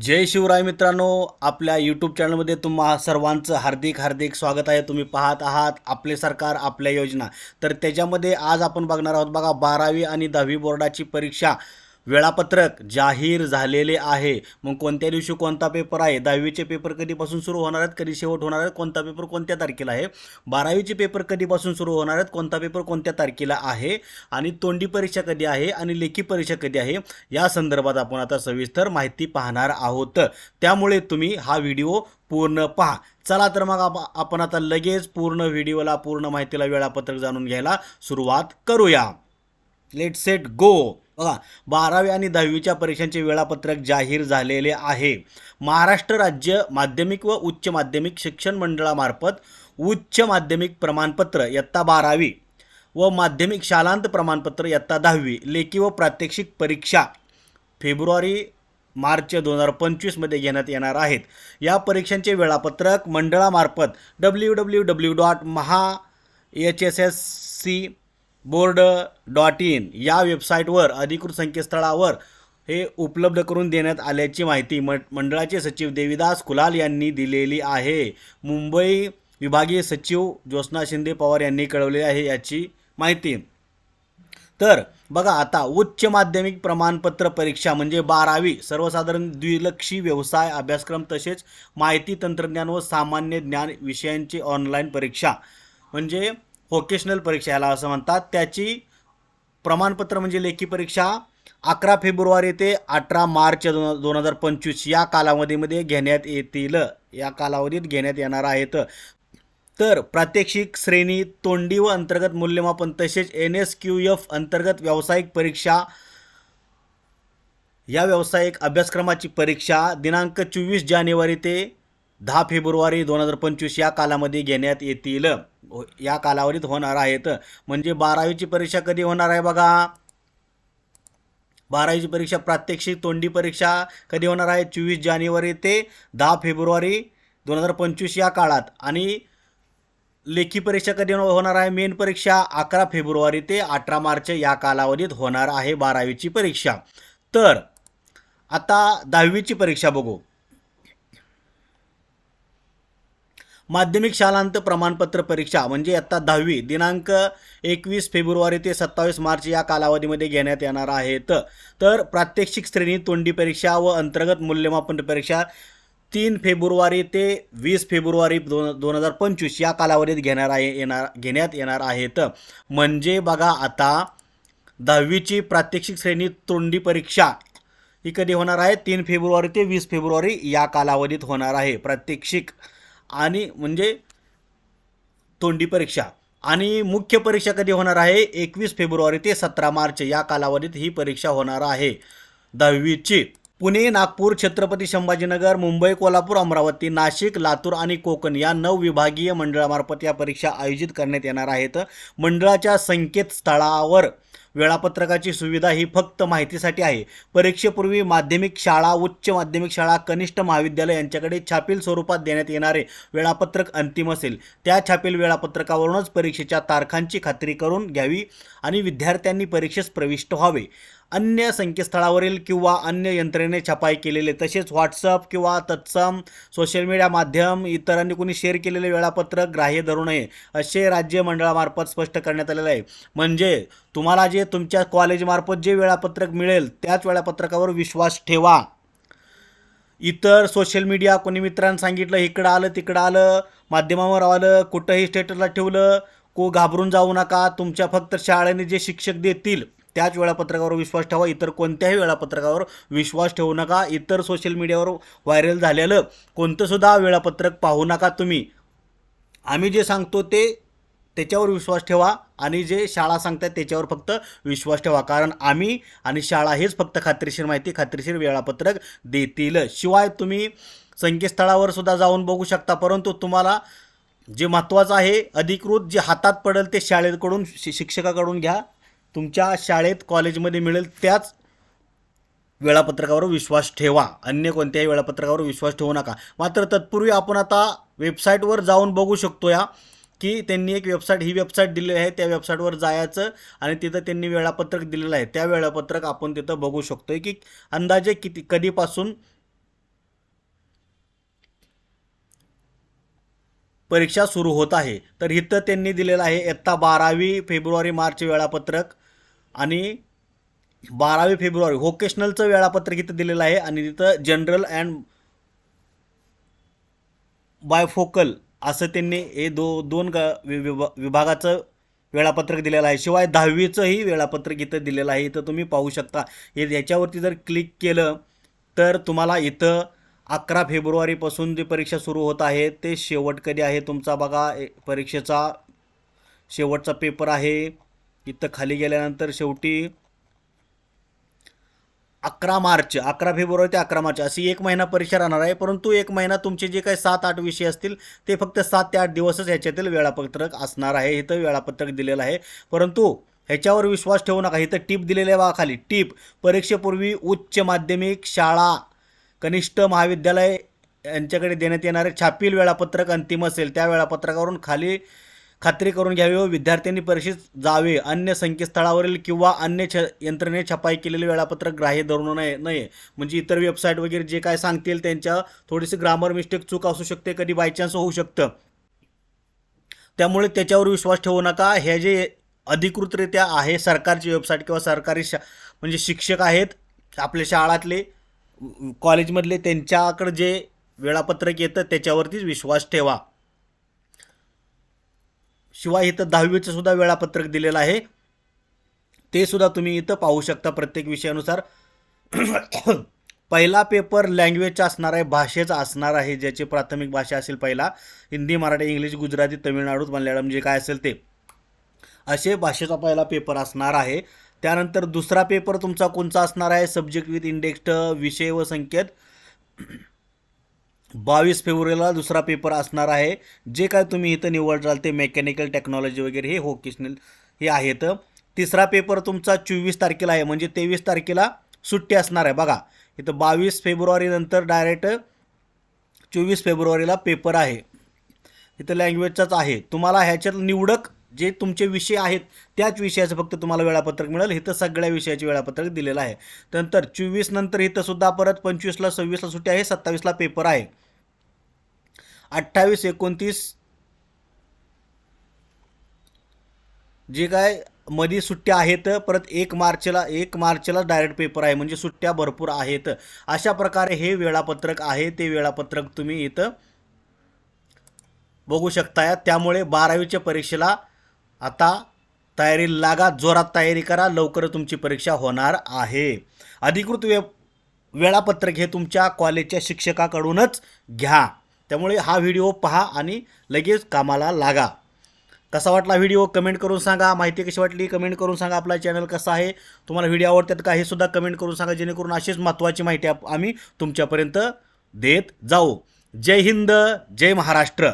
जय शिवराय मित्रांनो आपल्या यूट्यूब चॅनलमध्ये तुम्हा सर्वांचं हार्दिक हार्दिक स्वागत आहे. तुम्ही पाहत आहात आपले सरकार आपल्या योजना. तर त्याच्यामध्ये आज आपण बघणार आहोत बघा बारावी आणि दहावी बोर्डाची परीक्षा. वेळापत्रक जाहीर झालेले आहे. मग कोणत्या दिवशी कोणता पेपर आहे? दहावीचे पेपर कधीपासून सुरू होणार आहेत? कधी शेवट होणार आहेत? कोणता पेपर कोणत्या तारखेला आहे? बारावीचे पेपर कधीपासून सुरू होणार आहेत? कोणता पेपर कोणत्या तारखेला आहे? आणि तोंडी परीक्षा कधी आहे? आणि लेखी परीक्षा कधी आहे? या संदर्भात आपण आता सविस्तर माहिती पाहणार आहोत. त्यामुळे तुम्ही हा व्हिडिओ पूर्ण पहा. चला तर मग आपण आता लगेच पूर्ण व्हिडिओला पूर्ण माहितीला वेळापत्रक जाणून घ्यायला सुरुवात करूया. लेट सेट गो बघा बारावी आणि दहावीच्या परीक्षांचे वेळापत्रक जाहीर झालेले आहे. महाराष्ट्र राज्य माध्यमिक व उच्च माध्यमिक शिक्षण मंडळामार्फत उच्च माध्यमिक प्रमाणपत्र इयत्ता बारावी व माध्यमिक शालांत प्रमाणपत्र इयत्ता दहावी लेखी व प्रात्यक्षिक परीक्षा फेब्रुवारी मार्च दोन हजार पंचवीसमध्ये घेण्यात येणार आहेत. या परीक्षांचे वेळापत्रक मंडळामार्फत W W W dot Maha H S S C board dot in या वेबसाईटवर अधिकृत संकेतस्थळावर हे उपलब्ध करून देण्यात आल्याची माहिती म मंडळाचे सचिव देविदास कुलाल यांनी दिलेली आहे. मुंबई विभागीय सचिव ज्योत्स्ना शिंदे पवार यांनी कळवले आहे याची माहिती. तर बघा आता उच्च माध्यमिक प्रमाणपत्र परीक्षा म्हणजे बारावी सर्वसाधारण द्विलक्षी व्यवसाय अभ्यासक्रम तसेच माहिती तंत्रज्ञान व सामान्य ज्ञान विषयांची ऑनलाईन परीक्षा. म्हणजे व्होकेशनल परीक्षा याला असं म्हणतात. त्याची प्रमाणपत्र म्हणजे लेखी परीक्षा अकरा फेब्रुवारी ते अठरा मार्च दोन दोन हजार पंचवीस या कालावधीमध्ये घेण्यात येतील. या कालावधीत घेण्यात येणार आहेत. तर प्रात्यक्षिक श्रेणी तोंडी व अंतर्गत मूल्यमापन तसेच एन एस क्यू एफ अंतर्गत व्यावसायिक परीक्षा या व्यावसायिक अभ्यासक्रमाची परीक्षा दिनांक चोवीस जानेवारी ते दहा फेब्रुवारी दोन हजार पंचवीस या कालामध्ये घेण्यात येतील. हो, या कालावधीत होणार आहेत. म्हणजे बारावीची परीक्षा कधी होणार आहे बघा? बारावीची परीक्षा प्रात्यक्षिक तोंडी परीक्षा कधी होणार आहे? चोवीस जानेवारी ते दहा फेब्रुवारी दोन हजार पंचवीस या काळात. आणि लेखी परीक्षा कधी होणार आहे? मेन परीक्षा अकरा फेब्रुवारी ते अठरा मार्च या कालावधीत होणार आहे बारावीची परीक्षा. तर आता दहावीची परीक्षा बघू. माध्यमिक शालांत प्रमाणपत्र परीक्षा म्हणजे आत्ता दहावी दिनांक एकवीस फेब्रुवारी ते सत्तावीस मार्च या कालावधीमध्ये घेण्यात येणार आहेत. तर प्रात्यक्षिक श्रेणी तोंडी परीक्षा व अंतर्गत मूल्यमापन परीक्षा तीन फेब्रुवारी ते वीस फेब्रुवारी दोन दोन हजार पंचवीस या कालावधीत घेणार आहे येणार घेण्यात येणार आहेत. म्हणजे बघा आता दहावीची प्रात्यक्षिक श्रेणी तोंडी परीक्षा ही कधी होणार आहे? तीन फेब्रुवारी ते वीस फेब्रुवारी या कालावधीत होणार आहे. प्रात्यक्षिक आणि म्हणजे तोंडी परीक्षा. आणि मुख्य परीक्षा कधी होणार आहे? एकवीस फेब्रुवारी ते सतरा मार्च या कालावधीत ही परीक्षा होणार आहे. दहावीची. पुणे नागपूर छत्रपती संभाजीनगर मुंबई कोल्हापूर अमरावती नाशिक लातूर आणि कोकण या नऊ विभागीय मंडळामार्फत या परीक्षा आयोजित करण्यात येणार आहेत. मंडळाच्या संकेतस्थळावर वेळापत्रकाची सुविधा ही फक्त माहितीसाठी आहे. परीक्षेपूर्वी माध्यमिक शाळा उच्च माध्यमिक शाळा कनिष्ठ महाविद्यालय यांच्याकडे छापील स्वरूपात देण्यात येणारे वेळापत्रक अंतिम असेल. त्या छापील वेळापत्रकावरूनच परीक्षेच्या तारखांची खात्री करून घ्यावी आणि विद्यार्थ्यांनी परीक्षेस प्रविष्ट व्हावे. अन्य संकेतस्थळावरील किंवा अन्य यंत्रणेने छपाई केलेले तसेच व्हॉट्सअप किंवा तत्सम सोशल मीडिया माध्यम इतरांनी कोणी शेअर केलेले वेळापत्रक ग्राह्य धरू नये असे राज्य मंडळामार्फत स्पष्ट करण्यात आलेलं आहे. म्हणजे तुम्हाला जे तुमच्या कॉलेजमार्फत जे वेळापत्रक मिळेल त्याच वेळापत्रकावर विश्वास ठेवा. इतर सोशल मीडिया कोणी मित्रांनी सांगितलं इकडं आलं तिकडं आलं माध्यमावर आलं कुठंही स्टेटसला ठेवलं को घाबरून जाऊ नका तुमच्या फक्त शाळेने जे शिक्षक देतील त्याच वेळापत्रकावर विश्वास ठेवा. इतर कोणत्याही वेळापत्रकावर विश्वास ठेवू नका. इतर सोशल मीडियावर व्हायरल झालेलं कोणतंसुद्धा वेळापत्रक पाहू नका तुम्ही. आम्ही जे सांगतो ते त्याच्यावर विश्वास ठेवा आणि जे शाळा सांगतात त्याच्यावर फक्त विश्वास ठेवा. कारण आम्ही आणि शाळा हेच फक्त खात्रीशीर माहिती खात्रीशीर वेळापत्रक देतील. शिवाय तुम्ही संकेतस्थळावर सुद्धा जाऊन बघू शकता. परंतु तुम्हाला जे महत्त्वाचं आहे अधिकृत जे हातात पडेल ते शाळेकडून शि शिक्षकाकडून घ्या. तुमच्या शाळेत कॉलेजमध्ये मिळेल त्याच वेळापत्रकावर विश्वास ठेवा. अन्य कोणत्याही वेळापत्रकावर विश्वास ठेवू नका. मात्र तत्पूर्वी आपण आता वेबसाईटवर जाऊन बघू शकतो या की त्यांनी एक वेबसाईट ही वेबसाईट दिलेली आहे त्या वेबसाईटवर जायचं आणि तिथं त्यांनी वेळापत्रक दिलेलं आहे. त्या वेळापत्रक आपण तिथं बघू शकतोय की अंदाजे किती कधीपासून परीक्षा सुरू होत आहे. तर इथं त्यांनी दिलेलं आहे इत्ता बारावी फेब्रुवारी मार्च वेळापत्रक आणि बारावी फेब्रुवारी व्होकेशनलचं वेळापत्रक इथं दिलेलं आहे आणि तिथं जनरल अँड बायफोकल असं त्यांनी हे दो दोन ग वि- विभा- विभागाचं वेळापत्रक दिलेलं आहे. शिवाय दहावीचंही वेळापत्रक इथं दिलेलं आहे. इथं तुम्ही पाहू शकता. हे याच्यावरती जर क्लिक केलं तर तुम्हाला इथं अकरा फेब्रुवारीपासून जी परीक्षा सुरू होत आहे ते शेवट कधी आहे? तुमचा बघा ए- परीक्षेचा शेवटचा पेपर आहे. इथं खाली गेल्यानंतर शेवटी अकरा मार्च अकरा फेब्रुवारी ते अकरा मार्च अशी एक महिना परीक्षा राहणार आहे. परंतु एक महिना तुमचे जे काही सात आठ विषय असतील ते फक्त सात ते आठ दिवसच ह्याच्यातील वेळापत्रक असणार आहे. इथं वेळापत्रक दिलेलं आहे. परंतु ह्याच्यावर विश्वास ठेवू नका. इथं टीप दिलेली आहे बा खाली. टीप परीक्षेपूर्वी उच्च माध्यमिक शाळा कनिष्ठ महाविद्यालय यांच्याकडे देण्यात येणारे छापील वेळापत्रक अंतिम असेल त्या वेळापत्रकावरून खाली खात्री करून घ्यावी व विद्यार्थ्यांनी परीक्षेत जावे. अन्य संकेतस्थळावरील किंवा अन्य छ यंत्रणेने छपाई केलेले वेळापत्रक ग्राह्य धरू नये नये. म्हणजे इतर वेबसाईट वगैरे जे काय सांगतील त्यांच्या थोडीशी ग्रामर मिस्टेक चूक असू शकते कधी बायचान्स होऊ शकतं. त्यामुळे त्याच्यावर विश्वास ठेवू नका. हे जे अधिकृतरित्या आहे सरकारची वेबसाईट किंवा सरकारी शा म्हणजे शिक्षक आहेत आपल्या शाळातले कॉलेजमधले त्यांच्याकडे जे वेळापत्रक येतं त्याच्यावरतीच विश्वास ठेवा. शिवाय इथं दहावीचं सुद्धा वेळापत्रक दिलेलं आहे. ते सुद्धा तुम्ही इथं पाहू शकता प्रत्येक विषयानुसार. पहिला पेपर लँग्वेजचा असणार आहे भाषेचा असणार आहे ज्याची प्राथमिक भाषा असेल पहिला. हिंदी मराठी इंग्लिश गुजराती तमिळनाडू मल्याळम जे काय असेल ते. असे भाषेचा पहिला पेपर असणार आहे. त्यानंतर दुसरा पेपर तुमचा कोणचा असणार आहे? सब्जेक्ट विथ इंडेक्स्ड विषय व संकेत. बावीस फेब्रुवारीला दुसरा पेपर असणार आहे. जे काय तुम्ही इथं निवडाल ते मेकॅनिकल टेक्नॉलॉजी वगैरे हे होकेशनल हे आहेत. तिसरा पेपर तुमचा चोवीस तारखेला आहे. म्हणजे तेवीस तारखेला सुट्टी असणार आहे. बघा इथं बावीस फेब्रुवारीनंतर डायरेक्ट चोवीस फेब्रुवारीला पेपर आहे. इथं लँग्वेजचाच आहे. तुम्हाला ह्याच्यात निवडक जे तुमचे विषय आहेत त्याच विषयाचं फक्त तुम्हाला वेळापत्रक मिळेल. इथं सगळ्या विषयाचे वेळापत्रक दिलेलं आहे. नंतर चोवीस नंतर इथं सुद्धा परत पंचवीसला सव्वीसला सुट्टी आहे. सत्तावीसला पेपर आहे. अठ्ठावीस एकोणतीस. जे काय मध्ये सुट्ट्या आहेत परत एक मार्चला एक मार्चला डायरेक्ट पेपर आहे. म्हणजे सुट्ट्या भरपूर आहेत. अशा प्रकारे हे वेळापत्रक आहे. ते वेळापत्रक तुम्ही इथं बघू शकताय. त्यामुळे बारावीच्या परीक्षेला आता तयारी लागा जोरात तयारी करा. लवकर तुमची परीक्षा होणार आहे. अधिकृत वे वेळापत्रक हे तुमच्या कॉलेजच्या शिक्षकाकडूनच घ्या. त्यामुळे हा व्हिडिओ पहा आणि लगेच कामाला लागा. कसा वाटला व्हिडिओ? कमेंट करून सांगा. माहिती कशी वाटली? कमेंट करून सांगा. आपला चॅनल कसा आहे? तुम्हाला व्हिडिओ आवडतात का? हे सुद्धा कमेंट करून सांगा. जेणेकरून अशीच महत्त्वाची माहिती आम्ही तुमच्यापर्यंत देत जाऊ. जय हिंद. जय महाराष्ट्र.